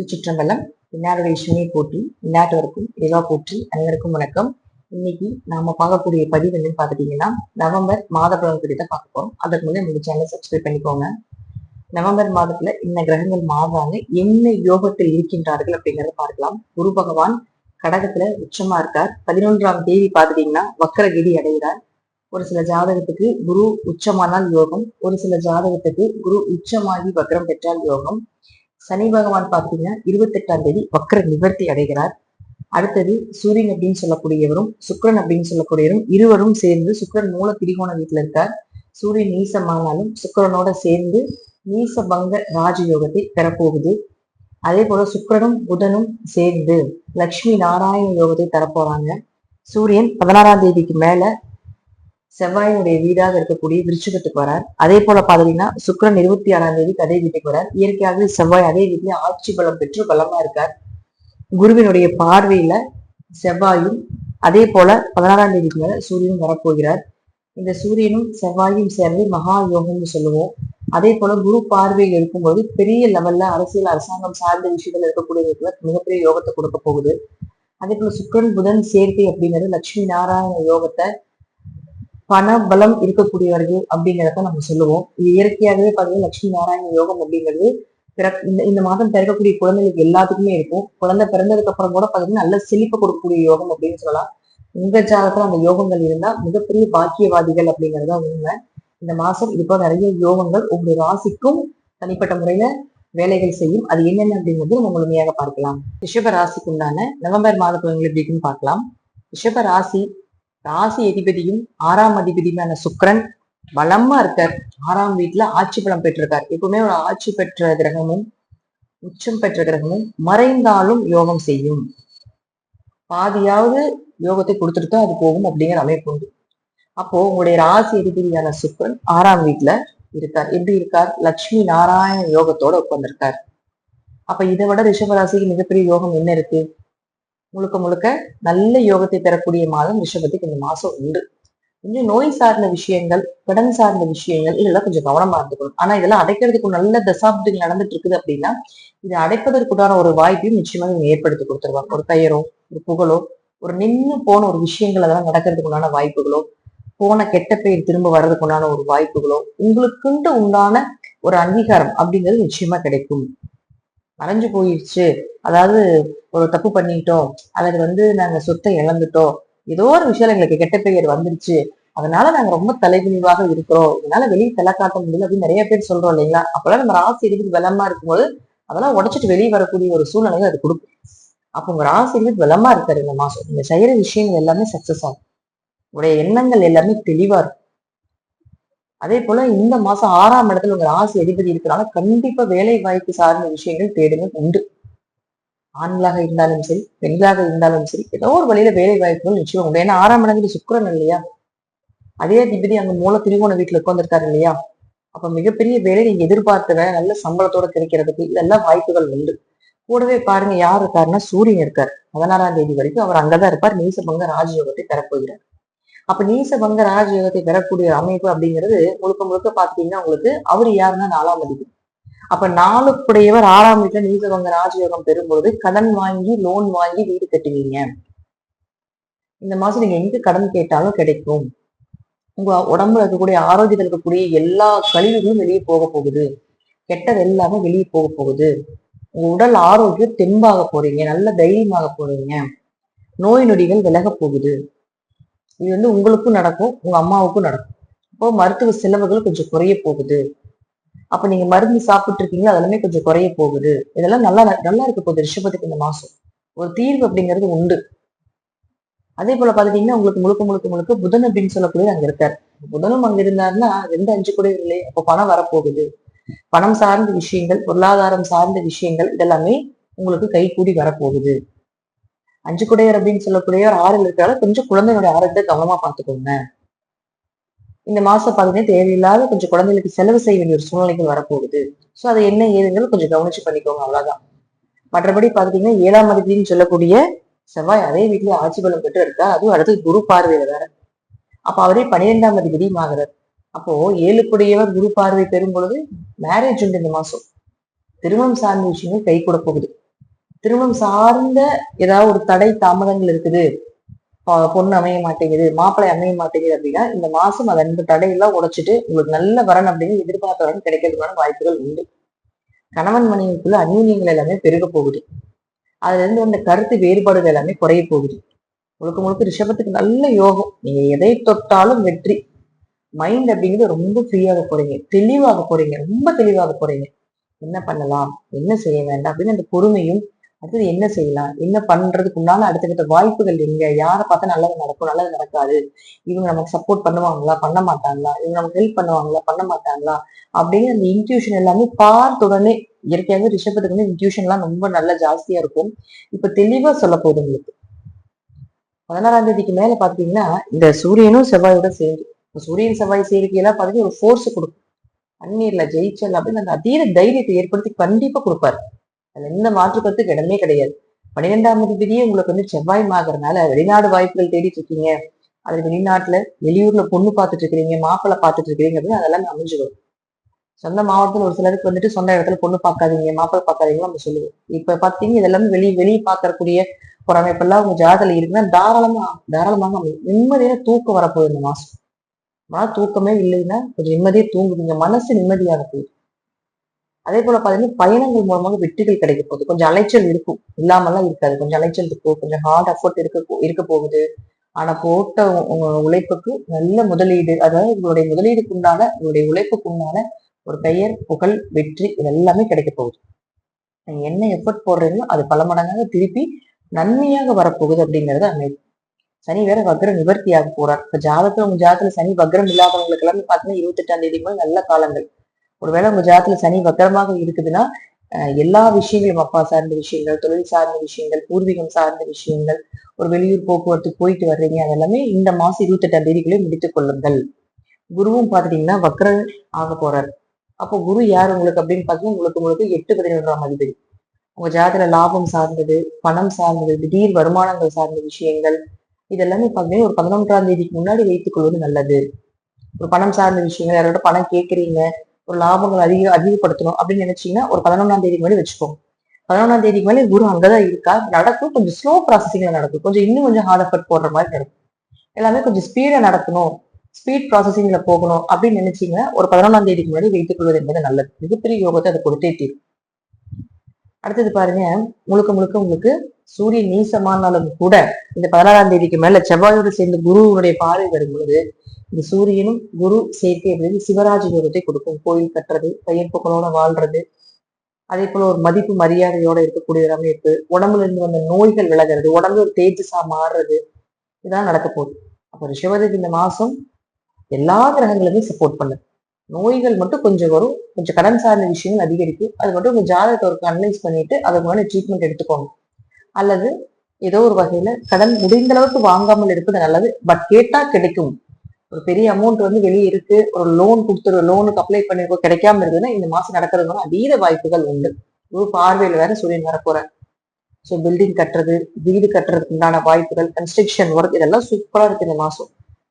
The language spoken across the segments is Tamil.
திருச்சிற்றம்பலம் இன்னாருடைய சுமை போற்றி இன்னாட்டவருக்கும் ஏவா போற்றி அனைவருக்கும் வணக்கம். இன்னைக்கு நாம பார்க்கக்கூடிய பதிவு என்னன்னு பாத்துட்டீங்கன்னா நவம்பர் மாத பலன் குறித்த பார்க்க போறோம். அதற்கு முன்னே உங்க சேனல் சப்ஸ்கிரைப் பண்ணிக்கோங்க. நவம்பர் மாதத்துல இன்ன கிரகங்கள் மாறுறாங்க என்ன யோகத்தில் இருக்கின்றார்கள் அப்படிங்கறத பார்க்கலாம். குரு பகவான் கடகத்துல உச்சமா இருக்கார். பதினொன்றாம் தேதி பாத்துட்டீங்கன்னா வக்கரகிரி அடைகிறார். ஒரு சில ஜாதகத்துக்கு குரு உச்சமானால் யோகம் ஒரு சில ஜாதகத்துக்கு குரு உச்சமாகி வக்ரம் பெற்றால் யோகம். சனி பகவான் பார்த்தீங்கன்னா இருபத்தெட்டாம் தேதி வக்கர நிவர்த்தி அடைகிறார். அடுத்தது சூரியன் அப்படின்னு சொல்லக்கூடியவரும் சுக்கிரன் அப்படின்னு சொல்லக்கூடியவரும் இருவரும் சேர்ந்து சுக்கிரன் மூல திரிகோண வீட்டில் இருக்கார். சூரியன் நீசமானாலும் சுக்கரனோட சேர்ந்து நீசபங்க ராஜயோகத்தை பெறப்போகுது. அதே போல சுக்கரனும் புதனும் சேர்ந்து லக்ஷ்மி நாராயண யோகத்தை தரப்போறாங்க. சூரியன் பதினாறாம் தேதிக்கு மேல செவ்வாயினுடைய வீடாக இருக்கக்கூடிய விருச்சிகத்துக்கு வரார். அதே போல பாத்தீங்கன்னா சுக்கரன் இருபத்தி ஆறாம் தேதி அதே வீட்டுக்கு வரார். இயற்கையாகவே செவ்வாய் அதே வீட்டிலே ஆட்சி பலம் பெற்று பலமா இருக்கார். குருவினுடைய பார்வையில செவ்வாயும் அதே போல பதினாறாம் தேதிக்கு மேல சூரியனும் வரப்போகிறார். இந்த சூரியனும் செவ்வாயும் சேர்ந்து மகா யோகம்னு சொல்லுவோம். அதே போல குரு பார்வையில் இருக்கும்போது பெரிய லெவல்ல அரசியல் அரசாங்கம் சார்ந்த விஷயங்கள் இருக்கக்கூடியவர்களுக்கு மிகப்பெரிய யோகத்தை கொடுக்க போகுது. அதே போல சுக்கரன் புதன் சேர்க்கை அப்படிங்கிறது லட்சுமி நாராயண யோகத்தை பண பலம் இருக்கக்கூடியவர்கள் அப்படிங்கிறத நம்ம சொல்லுவோம். இது இயற்கையாகவே பார்த்தீங்கன்னா லட்சுமி நாராயண யோகம் அப்படிங்கிறது பிற- இந்த இந்த மாதம் பிறக்கக்கூடிய குழந்தைகளுக்கு எல்லாத்துக்குமே இருக்கும். குழந்தை பிறந்ததுக்கு அப்புறம் கூட பார்த்தீங்கன்னா நல்ல செழிப்பு கொடுக்கக்கூடிய யோகம் அப்படின்னு சொல்லலாம். உங்க ஜாதகத்துல அந்த யோகங்கள் இருந்தா மிகப்பெரிய பாக்கியவாதிகள் அப்படிங்கிறதா உண்மை. இந்த மாசம் இது போல நிறைய யோகங்கள் உங்களுடைய ராசிக்கும் தனிப்பட்ட முறையில வேலைகள் செய்யும். அது என்னென்ன அப்படிங்கிறது நம்ம முழுமையாக பார்க்கலாம். ரிஷப ராசிக்கு உண்டான நவம்பர் மாத பலன்கள் எப்படி இருக்குன்னு பார்க்கலாம். ரிஷப ராசி ராசி அதிபதியும் ஆறாம் அதிபதியுமான சுக்கிரன் பலமா இருக்கார். ஆறாம் வீட்டுல ஆட்சி பலம் பெற்றிருக்கார். எப்பவுமே ஒரு ஆட்சி பெற்ற கிரகமும் உச்சம் பெற்ற கிரகமும் மறைந்தாலும் யோகம் செய்யும். பாதியாவது யோகத்தை கொடுத்துட்டு அது போகும் அப்படிங்கிற அமைப்பு உண்டு. அப்போ உங்களுடைய ராசி அதிபதியான சுக்கரன் ஆறாம் வீட்டுல இருக்கார். எப்படி இருக்கார்? லட்சுமி நாராயண யோகத்தோட உட்கார்ந்திருக்கார். அப்ப இதை விட ரிஷபராசிக்கு மிகப்பெரிய யோகம் என்ன இருக்கு? முழுக்க முழுக்க நல்ல யோகத்தை பெறக்கூடிய மாதம் ரிஷபத்துக்கு இந்த மாசம் உண்டு. கொஞ்சம் நோய் சார்ந்த விஷயங்கள் கடன் சார்ந்த விஷயங்கள் இதெல்லாம் கொஞ்சம் கவனமா இருந்துக்கணும். ஆனா இதெல்லாம் அடைக்கிறதுக்கு நல்ல தசாப்தங்கள் நடந்துட்டு இருக்குது அப்படின்னா இதை அடைப்பதற்குண்டான ஒரு வாய்ப்பையும் நிச்சயமாக நீங்க ஏற்படுத்தி கொடுத்துருவாங்க ஒரு பெயரோ ஒரு புகழோ ஒரு நின்னு போன ஒரு விஷயங்கள் அதெல்லாம் நடக்கிறதுக்கு உண்டான வாய்ப்புகளோ போன கெட்ட பெயர் திரும்ப வர்றதுக்கு உண்டான ஒரு வாய்ப்புகளோ உங்களுக்குண்டு உண்டான ஒரு அங்கீகாரம் அப்படிங்கிறது நிச்சயமா கிடைக்கும். மறைஞ்சு போயிடுச்சு அதாவது ஒரு தப்பு பண்ணிட்டோம். அல்லது வந்து நாங்க சொத்தை இழந்துட்டோம். ஏதோ ஒரு விஷயம் எங்களுக்கு கெட்ட பெயர் வந்துருச்சு. அதனால நாங்க ரொம்ப தலைகுனிவாக இருக்கிறோம். இதனால வெளியே தலை காட்ட முடியல அப்படின்னு நிறைய பேர் சொல்றோம் இல்லைங்களா? அப்பெல்லாம் நம்ம ராசி இருக்குது பலமா இருக்கும்போது அதெல்லாம் உடச்சிட்டு வெளியே வரக்கூடிய ஒரு சூழ்நிலையை அது கொடுக்கும். அப்போ உங்க ராசி இருக்குது பலமா இருக்காரு இந்த மாசம். நீங்க செய்யற விஷயங்கள் எல்லாமே சக்சஸ் ஆகும். உடைய எண்ணங்கள் எல்லாமே தெளிவா இருக்கும். அதே போல இந்த மாசம் ஆறாம் இடத்துல உங்க ராசி அதிபதி இருக்கிறனால கண்டிப்பா வேலை வாய்ப்பு சார்ந்த விஷயங்கள் தேடுங்க உண்டு. ஆண்களாக இருந்தாலும் சரி பெண்களாக இருந்தாலும் சரி ஏதோ ஒரு வழியில வேலை வாய்ப்புகள் நிச்சயம் உண்டு. ஏன்னா ஆறாம் இடத்துல சுக்கரன் இல்லையா? அதே அதிபதி அங்க மூல திரிகோண வீட்டுல உட்காந்துருக்காரு இல்லையா? அப்ப மிகப்பெரிய வேலை நீங்க எதிர்பார்த்த வேலை நல்ல சம்பளத்தோட கிடைக்கிறதுக்கு இதெல்லாம் வாய்ப்புகள் உண்டு. கூடவே பாருங்க யார் இருக்காருன்னா சூரியன் இருக்கார். பதினாறாம் தேதி வரைக்கும் அவர் அங்கதான் இருப்பார். நீசபங்க ராஜயோகத்தை தரப்போகிறார் அப்ப நீசபங்க ராஜயோகத்தை பெறக்கூடிய அமைப்பு அப்படிங்கிறது முழுக்க முழுக்க பாத்தீங்கன்னா உங்களுக்கு அவர் யாருன்னா நாலாம் அதிபதி. அப்ப நாளுக்குடையவர் ஆறாம் வீட்டுல நீசபங்க ராஜயோகம் பெறும்பொழுது கடன் வாங்கி லோன் வாங்கி வீடு கட்டுவீங்க. இந்த மாசம் நீங்க எங்க கடன் கேட்டாலும் கிடைக்கும். உங்க உடம்புல இருக்கக்கூடிய ஆரோக்கியத்தில் இருக்கக்கூடிய எல்லா கழிவுகளும் வெளியே போக போகுது. கெட்டது எல்லாமே வெளியே போக போகுது. உங்க உடல் ஆரோக்கியம் தெம்பாக போறீங்க. நல்ல தைரியமாக போறீங்க. நோய் நொடிகள் விலக போகுது. இது வந்து உங்களுக்கும் நடக்கும் உங்க அம்மாவுக்கும் நடக்கும். இப்போ மருத்துவ செலவுகள் கொஞ்சம் குறைய போகுது. அப்ப நீங்க மருந்து சாப்பிட்டு இருக்கீங்களா அதெல்லாமே கொஞ்சம் குறைய போகுது. இதெல்லாம் நல்லா நல்லா இருக்க போகுது ரிஷபத்துக்கு இந்த மாசம். ஒரு தீர்வு அப்படிங்கிறது உண்டு. அதே போல பாத்துட்டீங்கன்னா உங்களுக்கு முழுக்க முழுக்க முழுக்க புதன் அப்படின்னு சொல்லக்கூடிய அங்க இருக்காரு. புதனும் அங்க இருந்தாருன்னா ரெண்டு அஞ்சு கூட இல்லை. அப்போ பணம் வரப்போகுது. பணம் சார்ந்த விஷயங்கள் பொருளாதாரம் சார்ந்த விஷயங்கள் இதெல்லாமே உங்களுக்கு கை கூடி வரப்போகுது. அஞ்சு குடையர் அப்படின்னு சொல்லக்கூடிய ஒரு ஆறில் இருக்கிறால கொஞ்சம் குழந்தைகளுடைய ஆரோக்கியத்தை கவனமா பார்த்துக்கோங்க. இந்த மாசம் பார்த்தீங்கன்னா தேவையில்லாத கொஞ்சம் குழந்தைகளுக்கு செலவு செய்ய வேண்டிய ஒரு சூழ்நிலைகள் வரப்போகுது. சோ அதை என்ன ஏதுங்கிறது கொஞ்சம் கவனிச்சு பண்ணிக்கோங்க அவ்வளவுதான். மற்றபடி பாத்தீங்கன்னா ஏழாம் அதிபதினு சொல்லக்கூடிய செவ்வாய் அதே வீட்டுல ஆட்சி பலம் பெற்று இருக்கா? அதுவும் அடுத்து குரு பார்வையில வேற. அப்ப அவரே பன்னிரெண்டாம் அதிபதியும் ஆகிறார். அப்போ ஏழுக்குடையவர் குரு பார்வை பெறும் பொழுது மேரேஜ் உண்டு இந்த மாசம். திருமணம் சார்ந்த விஷயங்கள் கை கூட போகுது. திருமணம் சார்ந்த ஏதாவது ஒரு தடை தாமதங்கள் இருக்குது. பொண்ணு அமைய மாட்டேங்குது மாப்பிள்ளை அமைய மாட்டேங்குது அப்படின்னா இந்த மாசம் அந்த ரெண்டு தடையெல்லாம் உடைச்சிட்டு உங்களுக்கு நல்ல வரன் அப்படின்னு எதிர்பார்த்த வரன் கிடைக்கிறதுக்கான வாய்ப்புகள் உண்டு. கணவன் மனைவிக்குள்ள அந்யூன்யங்கள் எல்லாமே பெருக போகுது. அதுல இருந்து வந்த கருத்து வேறுபாடுகள் எல்லாமே குறைய போகுது. முழுக்க முழுக்க ரிஷபத்துக்கு நல்ல யோகம். நீங்க எதை தொட்டாலும் வெற்றி. மைண்ட் அப்படிங்கிறது ரொம்ப ஃப்ரீயாக போறீங்க. தெளிவாக போறீங்க. ரொம்ப தெளிவாக போறீங்க. என்ன பண்ணலாம்? என்ன செய்ய வேண்டாம்? அப்படின்னு அந்த பொறுமையும் அடுத்தது என்ன செய்யலாம்? என்ன பண்றதுக்கு உண்டான அடுத்தடுத்த வாய்ப்புகள் எங்க? யாரை பார்த்தா நல்லது நடக்கும்? நல்லது நடக்காது. இவங்க நமக்கு சப்போர்ட் பண்ணுவாங்களா? பண்ண மாட்டாங்களா? இவங்க நமக்கு ஹெல்ப் பண்ணுவாங்களா? பண்ண மாட்டாங்களா? அப்படின்னு அந்த இன்ட்யூஷன் எல்லாமே பார்த்த உடனே இயற்கையாகவே ரிஷபத்துக்கு வந்து intuition எல்லாம் ரொம்ப நல்லா ஜாஸ்தியா இருக்கும். இப்ப தெளிவா சொல்ல போகுது உங்களுக்கு. பதினாறாம் தேதிக்கு மேல பாத்தீங்கன்னா இந்த சூரியனும் செவ்வாயோட சேர்ந்து சூரியன் செவ்வாய் சேர்க்கையெல்லாம் பாத்தீங்கன்னா ஒரு ஃபோர்ஸ் கொடுக்கும். அந்நீர்ல ஜெயிச்சல் அப்படின்னு அந்த அதீத தைரியத்தை ஏற்படுத்தி கண்டிப்பா கொடுப்பாரு. அதுல எந்த மாற்று கருத்துக்கு இடமே கிடையாது. பன்னிரெண்டாம் தேதியே உங்களுக்கு வந்து செவ்வாய் ஆகிறதுனால வெளிநாடு வாய்ப்புகள் தேடிட்டு இருக்கீங்க. அது வெளிநாட்டுல வெளியூர்ல பொண்ணு பார்த்துட்டு இருக்கிறீங்க மாப்பிள்ளை பார்த்துட்டு இருக்கிறீங்க அப்படின்னு அதெல்லாம் அமைஞ்சிடும். சொந்த மாவட்டத்தில் ஒரு சிலருக்கு வந்துட்டு சொந்த இடத்துல பொண்ணு பார்க்காதீங்க மாப்பிள்ளை பார்க்காதீங்கன்னு நம்ம சொல்லுவோம். இப்ப பாத்தீங்க இதெல்லாமே வெளியே வெளியே பார்க்கக்கூடிய ஒரு அமைப்பெல்லாம் உங்க ஜாதகத்துல இருக்குன்னா தாராளமா தாராளமாக அமையும். நிம்மதியான தூக்கம் வரப்போகுது இந்த மாசம். மன தூக்கமே இல்லைன்னா கொஞ்சம் நிம்மதியே தூங்குவீங்க. மனசு நிம்மதியாக போகுது. அதே போல பாத்தீங்கன்னா பயணங்கள் மூலமாக வெற்றிகள் கிடைக்க போகுது. கொஞ்சம் அலைச்சல் இருக்கும். இல்லாமலாம் இருக்காது. கொஞ்சம் அலைச்சல் இருக்கும். கொஞ்சம் ஹார்ட் அஃபோர்ட் இருக்க இருக்க போகுது. ஆனா போட்ட உழைப்புக்கு நல்ல முதலீடு அதாவது உங்களுடைய முதலீடுக்கு உண்டான உங்களுடைய உழைப்புக்கு உண்டான ஒரு பெயர் புகழ் வெற்றி இது எல்லாமே கிடைக்க போகுது. நீங்க என்ன எஃபர்ட் போடுறீங்களோ அது பல மடங்காக திருப்பி நன்மையாக வரப்போகுது அப்படிங்கறது அமைதி. சனி வேற வக்ரம் நிவர்த்தியாக போறார். இப்ப ஜாதகத்துல உங்க ஜாதத்துல சனி வக்ரம் இல்லாதவங்களுக்கு எல்லாமே பாத்தீங்கன்னா இருபத்தெட்டாம் தேதி முதல் நல்ல காலங்கள். ஒருவேளை உங்க ஜாதத்துல சனி வக்கரமாக இருக்குதுன்னா எல்லா விஷயங்களும் அப்பா சார்ந்த விஷயங்கள் தொழில் சார்ந்த விஷயங்கள் பூர்வீகம் சார்ந்த விஷயங்கள் ஒரு வெளியூர் போக்குவரத்து போயிட்டு வர்றீங்க அதெல்லாமே இந்த மாசம் இருபத்தெட்டாம் தேதிக்குள்ளே முடித்துக் கொள்ளுங்கள். குருவும் பாத்துட்டீங்கன்னா வக்ர ஆக போறார். அப்போ குரு யார் உங்களுக்கு அப்படின்னு பார்த்தீங்கன்னா உங்களுக்கு உங்களுக்கு எட்டு பதினொன்றாம் அதிபதி. உங்க ஜாதகத்துல லாபம் சார்ந்தது பணம் சார்ந்தது திடீர் வருமானங்கள் சார்ந்த விஷயங்கள் இதெல்லாமே பார்த்தீங்கன்னா ஒரு பதினொன்றாம் தேதிக்கு முன்னாடி வைத்துக் கொள்வது நல்லது. ஒரு பணம் சார்ந்த விஷயங்கள் யாரோட பணம் கேட்குறீங்க ஒரு லாபங்கள் அதிக அதிகப்படுத்தணும் அப்படின்னு நினைச்சீங்கன்னா ஒரு பதினொன்றாம் தேதிக்கு மேலே வச்சுக்கோங்க பதினொன்றாம் தேதிக்கு மேலே குரு அங்கதான் இருக்கா? நடக்கும். கொஞ்சம் ஸ்லோ ப்ராசஸிங்ல நடக்கும். கொஞ்சம் இன்னும் கொஞ்சம் ஹார்ட் எஃபர்ட் போடுற மாதிரி நடக்கும். எல்லாமே கொஞ்சம் ஸ்பீடா நடக்கணும் ஸ்பீட் ப்ராசஸிங்ல போகணும் அப்படின்னு நினைச்சீங்கன்னா ஒரு பதினொன்றாம் தேதிக்கு முன்னாடி வைத்துக் கொள்வது என்பது நல்லது. மிகப்பெரிய யோகத்தை அதை கொடுத்தே தீரும். அடுத்தது பாருங்க. முழுக்க முழுக்க உங்களுக்கு சூரியன் நீசமானாலும் கூட இந்த பதினாறாம் தேதிக்கு மேல செவ்வாயோடு சேர்ந்து குருவுடைய பார்வை வரும்பொழுது இந்த சூரியனும் குரு சேர்க்கை அப்படிங்கிறது சிவராஜ யோகத்தை கொடுக்கும். கோயில் கட்டுறது பையன் புகழோட வாழ்றது அதே போல ஒரு மதிப்பு மரியாதையோட இருக்கக்கூடிய ஒரு அமைப்பு உடம்புல இருந்து வந்த நோய்கள் விலகிறது உடம்புல ஒரு தேஜஸா மாறுறது இதான் நடக்க போகுது. அப்போ ரிஷபத்துக்கு இந்த மாசம் எல்லா கிரகங்களுமே சப்போர்ட் பண்ணுது. நோய்கள் மட்டும் கொஞ்சம் வரும் கொஞ்சம் கடன் சார்ந்த விஷயங்கள் அதிகரிக்கும் அது மட்டும் உங்க ஜாதகத்தை ஒரு அனலைஸ் பண்ணிட்டு அதுக்கு முன்னாடி ட்ரீட்மெண்ட் எடுத்துக்கோங்க. அல்லது ஏதோ ஒரு வகையில கடன் முடிந்த அளவுக்கு வாங்காமல் இருப்பது நல்லது பட் கேட்டா கிடைக்கும். ஒரு பெரிய அமௌண்ட் வந்து வெளியே இருக்கு. ஒரு லோன் கொடுத்துரு லோனுக்கு அப்ளை பண்ணிருக்கோம் கிடைக்காம இருக்குதுன்னா இந்த மாசம் நடக்கிறதுனால அதீத வாய்ப்புகள் உண்டு. ஒரு பார்வையில் வேற சூரியன் வரப்போறேன் ஸோ பில்டிங் கட்டுறது வீடு கட்டுறதுக்கு உண்டான வாய்ப்புகள் கன்ஸ்ட்ரக்ஷன் ஒர்க் இதெல்லாம் சூப்பரா இருக்கு இந்த மாசம்.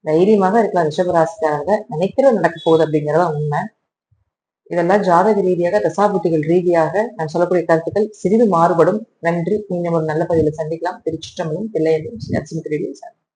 தைரியமாக இருக்கலாம் ரிஷபராசிக்காரங்க. நினைக்கிறது நடக்க போகுது அப்படிங்கறத உண்மை. இதெல்லாம் ஜாதக ரீதியாக தசாபுத்திகள் ரீதியாக நான் சொல்லக்கூடிய கருத்துக்கள் சிறிது மாறுபடும். நன்றி. மீண்டும் ஒரு நல்ல பதிவில் சந்திக்கலாம். திருச்சிற்றம்பலம் தில்லையம்பலம் சார்.